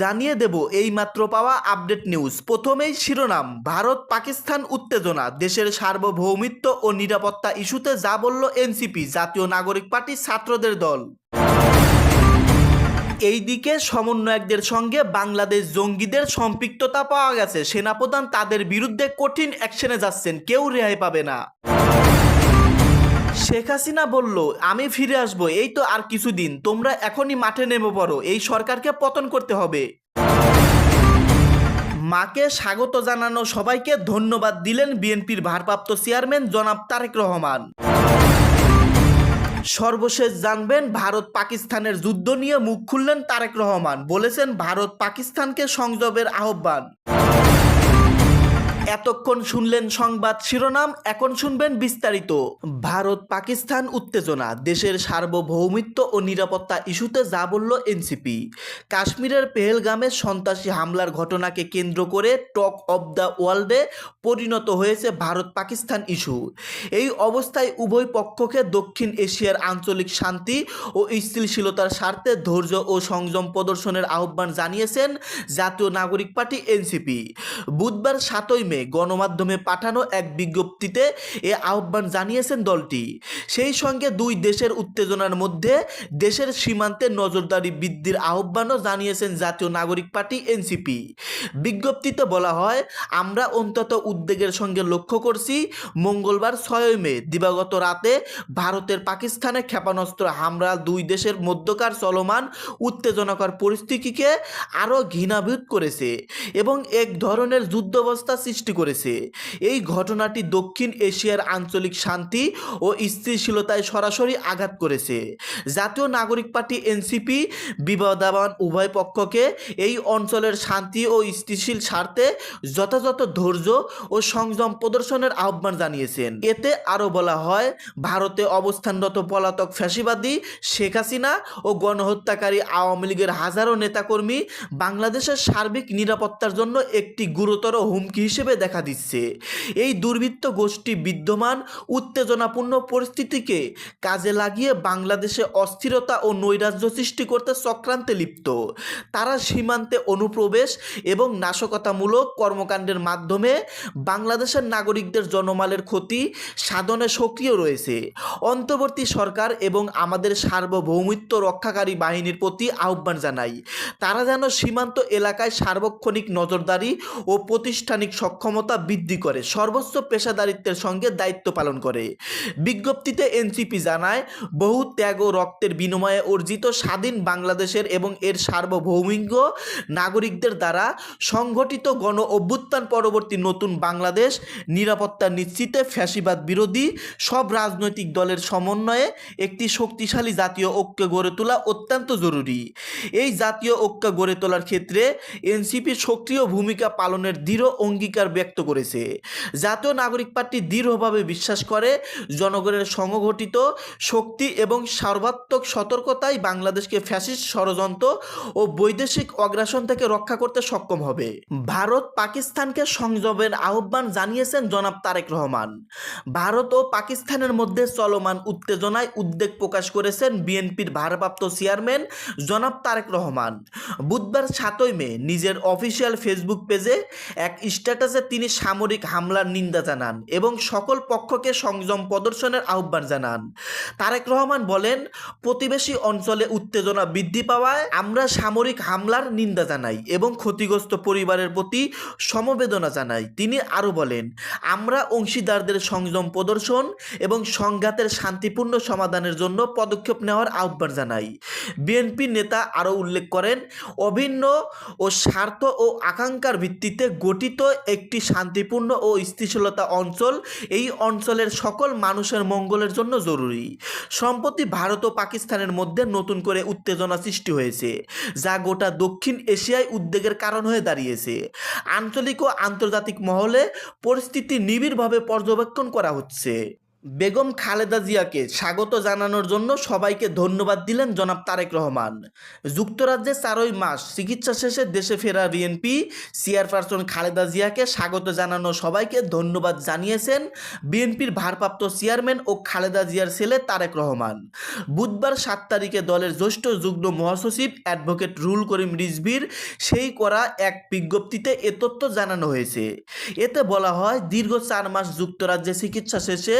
জানিয়ে দেব এই মাত্র পাওয়া আপডেট নিউজ। প্রথমেই শিরোনাম, ভারত পাকিস্তান উত্তেজনা, দেশের সার্বভৌমিত্ব ও নিরাপত্তা ইস্যুতে যা বলল এনসিপি জাতীয় নাগরিক পার্টি ছাত্রদের দল। এইদিকে সমন্বয়কদের সঙ্গে বাংলাদেশ জঙ্গিদের সম্পৃক্ততা পাওয়া গেছে। সেনাপ্রধান তাদের বিরুদ্ধে কঠিন অ্যাকশনে যাচ্ছেন, কেউ রেহাই পাবে না। শেখ হাসিনা বলল, আমি ফিরে আসব, এই তো আর কিছুদিন। তোমরা এখনই মাঠে নেমে পড়ো, এই সরকারকে পতন করতে হবে। মাকে স্বাগত জানানো সবাইকে ধন্যবাদ দিলেন বিএনপির ভারপ্রাপ্ত চেয়ারম্যান জনাব তারেক রহমান। সর্বশেষ জানবেন, ভারত পাকিস্তানের যুদ্ধ নিয়ে মুখ খুললেন তারেক রহমান, বলেছেন ভারত পাকিস্তানকে সংযমের আহ্বান। এতক্ষণ শুনলেন সংবাদ শিরোনাম, এখন শুনবেন বিস্তারিত। ভারত, পাকিস্তান উত্তেজনা, দেশের সার্বভৌমিত্ব ও নিরাপত্তা ইস্যুতে যা বলল এনসিপি। কাশ্মীরের পেহেলগামে সন্ত্রাসী হামলার ঘটনাকে কেন্দ্র করে টক অব দ্য ওয়ার্ল্ডে পরিণত হয়েছে ভারত পাকিস্তান ইস্যু। এই অবস্থায় উভয় পক্ষকে দক্ষিণ এশিয়ার আঞ্চলিক শান্তি ও স্থিতিশীলতার স্বার্থে ধৈর্য ও সংযম প্রদর্শনের আহ্বান জানিয়েছেন জাতীয় নাগরিক পার্টি এনসিপি। বুধবার সাতই মে গণমাধ্যমে পাঠানো এক বিজ্ঞপ্তিতে এ আহ্বান জানিয়েছেন দলটি। সেই সঙ্গে দুই দেশের উত্তেজনার মধ্যে দেশের সীমান্তে নজরদারি বৃদ্ধির আহ্বানও জানিয়েছেন জাতীয় নাগরিক পার্টি এনসিপি। বিজ্ঞপ্তিতে বলা হয়, আমরা অন্তত উদ্বেগের সঙ্গে লক্ষ্য করছি, মঙ্গলবার ছয় মে, দিবাগত রাতে ভারতের পাকিস্তানে ক্ষেপণাস্ত্র হামলা দুই দেশের মধ্যকার চলমান উত্তেজনাকর পরিস্থিতিকে আরও ঘৃণাভূত করেছে এবং এক ধরনের যুদ্ধাবস্থা সৃষ্টি করেছে। এই ঘটনাটি দক্ষিণ এশিয়ার আঞ্চলিক শান্তি ও স্থিতিশীলতায় সরাসরি আঘাত করেছে। জাতীয় নাগরিক পার্টি এনসিপি বিবাদাবান উভয় পক্ষকে এই অঞ্চলের শান্তি ও স্থিতিশীল স্বার্থে যথাযথ ধৈর্য ও সংযম প্রদর্শনের আহ্বান জানিয়েছেন। এতে আরও বলা হয়, ভারতে অবস্থানরত পলাতক ফ্যাসিবাদী শেখ হাসিনা ও গণহত্যাকারী আওয়ামী লীগের হাজারো নেতাকর্মী বাংলাদেশের সার্বিক নিরাপত্তার জন্য একটি গুরুতর হুমকি হিসেবে দেখা দিচ্ছে। এই দুর্বৃত্ত গোষ্ঠী বিদ্যমান, উত্তেজনাপূর্ণ পরিস্থিতিকে কাজে লাগিয়ে বাংলাদেশে অস্থিরতা ও নৈরাজ্য সৃষ্টি করতে চক্রান্তে লিপ্ত। তারা সীমান্তে অনুপ্রবেশ এবং নাশকতামূলক কর্মকাণ্ডের মাধ্যমে বাংলাদেশের নাগরিকদের জনমালের ক্ষতি সাধনে সক্রিয় রয়েছে। অন্তর্বর্তী সরকার এবং আমাদের সার্বভৌমিত্ব রক্ষাকারী বাহিনীর প্রতি আহ্বান জানাই। তারা যেন সীমান্ত এলাকায় সার্বক্ষণিক নজরদারি ও প্রাতিষ্ঠানিক সক্ষমতা বৃদ্ধি করে, সর্বোচ্চ পেশাদারিত্বের সঙ্গে দায়িত্ব পালন করে। বিজ্ঞপ্তিতে এনসিপি জানায়, বহু ত্যাগ ও রক্তের বিনিময়ে অর্জিত স্বাধীন বাংলাদেশের এবং এর সার্বভৌমিক নাগরিকদের দ্বারা সংগঠিত গণ অভ্যুত্থান পরবর্তী নতুন বাংলাদেশ, নিরাপত্তা নিশ্চিতে ফ্যাসিবাদ বিরোধী সব রাজনৈতিক দলের সমন্বয়ে একটি শক্তিশালী জাতীয় ঐক্য গড়ে তোলা অত্যন্ত জরুরি। এই জাতীয় ঐক্য গড়ে তোলার ক্ষেত্রে এনসিপি সক্রিয় ভূমিকা পালনের দৃঢ় অঙ্গীকার ব্যক্ত করেছে। জাতীয় নাগরিক পার্টি দৃঢ়ভাবে বিশ্বাস করে, জনগণের সংগঠিত শক্তি এবং সর্বাত্মক সতর্কতাই বাংলাদেশকে ফ্যাসিস্ট ষড়যন্ত্র ও বৈদেশিক অগ্রাসন থেকে রক্ষা করতে সক্ষম হবে। ভারত পাকিস্তানকে সংযমের আহ্বান জানিয়েছেন জনাব তারেক রহমান। ভারত ও পাকিস্তানের মধ্যে চলমান উত্তেজনায় উদ্বেগ প্রকাশ করেছেন বিএনপির ভারপ্রাপ্ত চেয়ারম্যান জনাব তারেক রহমান। বুধবার সাতই মে নিজের অফিসিয়াল ফেসবুক পেজে এক স্ট্যাটাসে তিনি সামরিক হামলার নিন্দা জানান এবং সকল পক্ষকে সংযম প্রদর্শনের আহ্বান জানান। তারেক রহমান বলেন, প্রতিবেশী অঞ্চলে উত্তেজনা বৃদ্ধি পাওয়ায় আমরা সামরিক হামলার নিন্দা জানাই এবং ক্ষতিগ্রস্ত পরিবারের প্রতি সমবেদনা জানাই। তিনি আরও বলেন, আমরা অংশীদারদের সংযম প্রদর্শন এবং সংঘাতের শান্তিপূর্ণ সমাধানের জন্য পদক্ষেপ নেওয়ার আহ্বান জানাই। বিএনপি নেতা আরও উল্লেখ করেন, অভিন্ন ও স্বার্থ ও আকাঙ্ক্ষার ভিত্তিতে গঠিত একটি শান্তিপূর্ণ ও স্থিতিশীলতা অঞ্চল। এই অঞ্চলের সকল মানুষের মঙ্গলের জন্য জরুরি। সম্প্রতি ভারত ও পাকিস্তানের মধ্যে নতুন করে উত্তেজনা সৃষ্টি হয়েছে, যা গোটা দক্ষিণ এশিয়ায় উদ্বেগের কারণ হয়ে দাঁড়িয়েছে। আঞ্চলিক ও আন্তর্জাতিক মহলে পরিস্থিতি নিবিড়ভাবে পর্যবেক্ষণ করা হচ্ছে। বেগম খালেদা জিয়াকে স্বাগত জানানোর জন্য সবাইকে ধন্যবাদ দিলেন জনাব তারেক রহমান। যুক্তরাজ্যে চারই মাস চিকিৎসা শেষে দেশে ফেরা বিএনপি চেয়ারপারসন খালেদা জিয়াকে স্বাগত জানানো সবাইকে ধন্যবাদ জানিয়েছেন বিএনপির ভারপ্রাপ্ত চেয়ারম্যান ও খালেদা জিয়ার ছেলে তারেক রহমান। বুধবার সাত তারিখে দলের জ্যেষ্ঠ যুগ্ম মহাসচিব অ্যাডভোকেট রুল করিম রিজভির সেই করা এক বিজ্ঞপ্তিতে এ তথ্য জানানো হয়েছে। এতে বলা হয়, দীর্ঘ চার মাস যুক্তরাজ্যে চিকিৎসা শেষে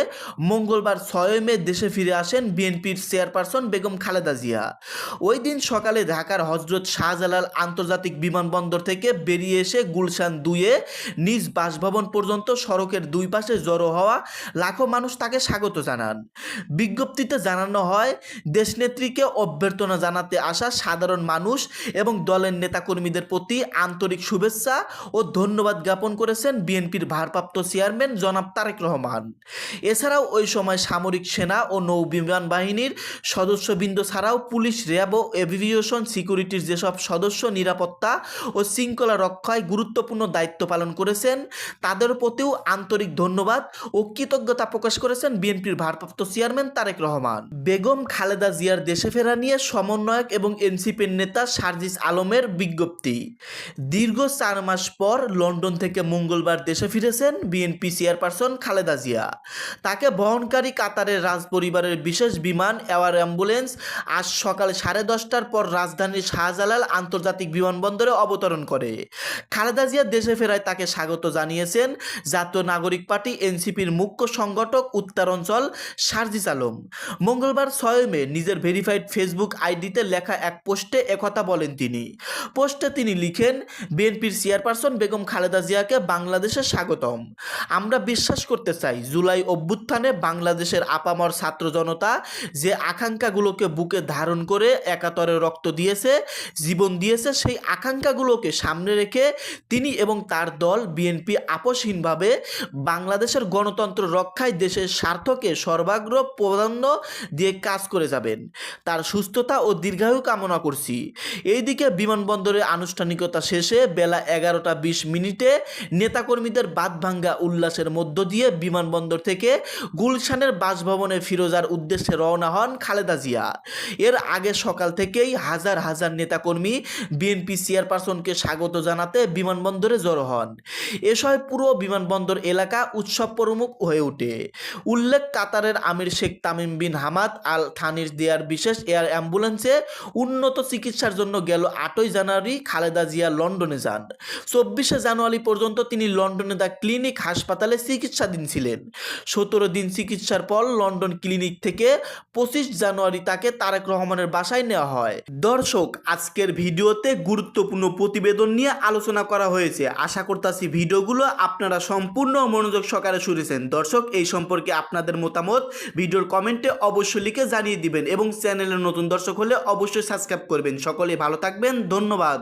মঙ্গলবার ছয় মে দেশে ফিরে আসেন বিএনপির চেয়ারপারসন বেগম খালেদা জিয়া। ওই দিন সকালে ঢাকার হজরত শাহজালাল আন্তর্জাতিক বিমানবন্দর থেকে বেরিয়ে এসে গুলশান দুয়ে নিজ বাসভবন পর্যন্ত সড়কের দুই পাশে জড়ো হওয়া লাখো মানুষ তাকে স্বাগত জানান। বিজ্ঞপ্তিতে জানানো হয়, দেশনেত্রীকে অভ্যর্থনা জানাতে আসা সাধারণ মানুষ এবং দলের নেতাকর্মীদের প্রতি আন্তরিক শুভেচ্ছা ও ধন্যবাদ জ্ঞাপন করেছেন বিএনপির ভারপ্রাপ্ত চেয়ারম্যান জনাব তারেক রহমান। এছাড়াও ওই সময় সামরিক সেনা ও নৌ বিমান বাহিনীর সদস্যবৃন্দ ছাড়াও পুলিশ, র্যাব ও এভিয়েশন সিকিউরিটির যেসব সদস্য, নিরাপত্তা ও শৃঙ্খলা রক্ষায় গুরুত্বপূর্ণ দায়িত্ব পালন করেছেন, তাদের প্রতিও আন্তরিক ধন্যবাদ ও কৃতজ্ঞতা প্রকাশ করেছেন বিএনপির ভারপ্রাপ্ত চেয়ারম্যান তারেক রহমান। বেগম খালেদা জিয়ার দেশে ফেরা নিয়ে সমন্বয়ক এবং এনসিপির নেতা সার্জিস আলমের বিজ্ঞপ্তি। দীর্ঘ চার মাস পর লন্ডন থেকে মঙ্গলবার দেশে ফিরেছেন বিএনপি চেয়ারপারসন খালেদা জিয়া। তাকে বহনকারী কাতারের রাজপরিবারের বিশেষ বিমান, এয়ার অ্যাম্বুলেন্স আজ সকাল সাড়ে দশটার পর রাজধানীর শাহজালাল আন্তর্জাতিক বিমানবন্দরে অবতরণ করে। খালেদা জিয়া দেশে ফেরায় তাকে স্বাগত জানিয়েছেন জাতীয় নাগরিক পার্টি, এনসিপির মুখ্য সংগঠক উত্তরাঞ্চল সার্জিস আলম। মঙ্গলবার ছয় মে নিজের ভেরিফাইড ফেসবুক আইডিতে লেখা এক পোস্টে একথা বলেন তিনি। পোস্টে তিনি লিখেন, বিএনপির চেয়ারপারসন বেগম খালেদা জিয়াকে বাংলাদেশে স্বাগতম। আমরা বিশ্বাস করতে চাই, জুলাই অভ্যুত্থানে বাংলাদেশের আপামর ছাত্র জনতা যে আকাঙ্ক্ষাগুলোকে বুকে ধারণ করে একাতরে রক্ত দিয়েছে, জীবন দিয়েছে, সেই আকাঙ্ক্ষাগুলোকে সামনে রেখে তিনি এবং তার দল বিএনপি আপোষহীনভাবে বাংলাদেশের গণতন্ত্র রক্ষায় দেশের স্বার্থকে সর্বাগ্র প্রাধান্য দিয়ে কাজ করে যাবেন। তার সুস্থতা ও দীর্ঘায়ু কামনা করছি। এইদিকে বিমানবন্দরে আনুষ্ঠানিকতা শেষে বেলা এগারোটা বিশ মিনিটে নেতাকর্মীদের বাদ ভাঙ্গা উল্লাসের মধ্য দিয়ে বিমানবন্দর থেকে গুলশানের বাসভবনে ফিরোজার উদ্দেশ্যে রওনা হন খালেদা জিয়া। এর আগে সকাল থেকেই হাজার হাজার নেতাকর্মী বিএনপি চেয়ারপারসনকে স্বাগত জানাতে বিমানবন্দরে জড়ো হন। এ পুরো বিমানবন্দর এলাকা উৎসব প্রমুখ হয়ে ওঠে। উল্লেখ, কাতারের আমির Sheikh Tamim bin Hamad Al থানির দেয়ার বিশেষ এয়ার অ্যাম্বুলেন্সে উন্নত চিকিৎসার জন্য গেল আটই জানুয়ারি খালেদা জিয়া লন্ডনে যান। চব্বিশে জানুয়ারি পর্যন্ত তিনি লন্ডনে দ্য ক্লিনিক হাসপাতালে চিকিৎসাধীন ছিলেন। সতেরো দিন চিকিৎসার পর লন্ডন ক্লিনিক থেকে পঁচিশ জানুয়ারি তাকে তারেক রহমানের বাসায় নেওয়া হয়। দর্শক, আজকের ভিডিওতে গুরুত্বপূর্ণ প্রতিবেদন নিয়ে আলোচনা করা হয়েছে। আশা করতেছি ভিডিওগুলো আপনারা সম্পূর্ণ মনোযোগ সহকারে শুনেছেন। দর্শক, এই সম্পর্কে আপনাদের মতামত ভিডিওর কমেন্টে অবশ্যই লিখে জানিয়ে দিবেন এবং চ্যানেলের নতুন দর্শক হলে অবশ্যই সাবস্ক্রাইব করবেন। সকলে ভালো থাকবেন, ধন্যবাদ।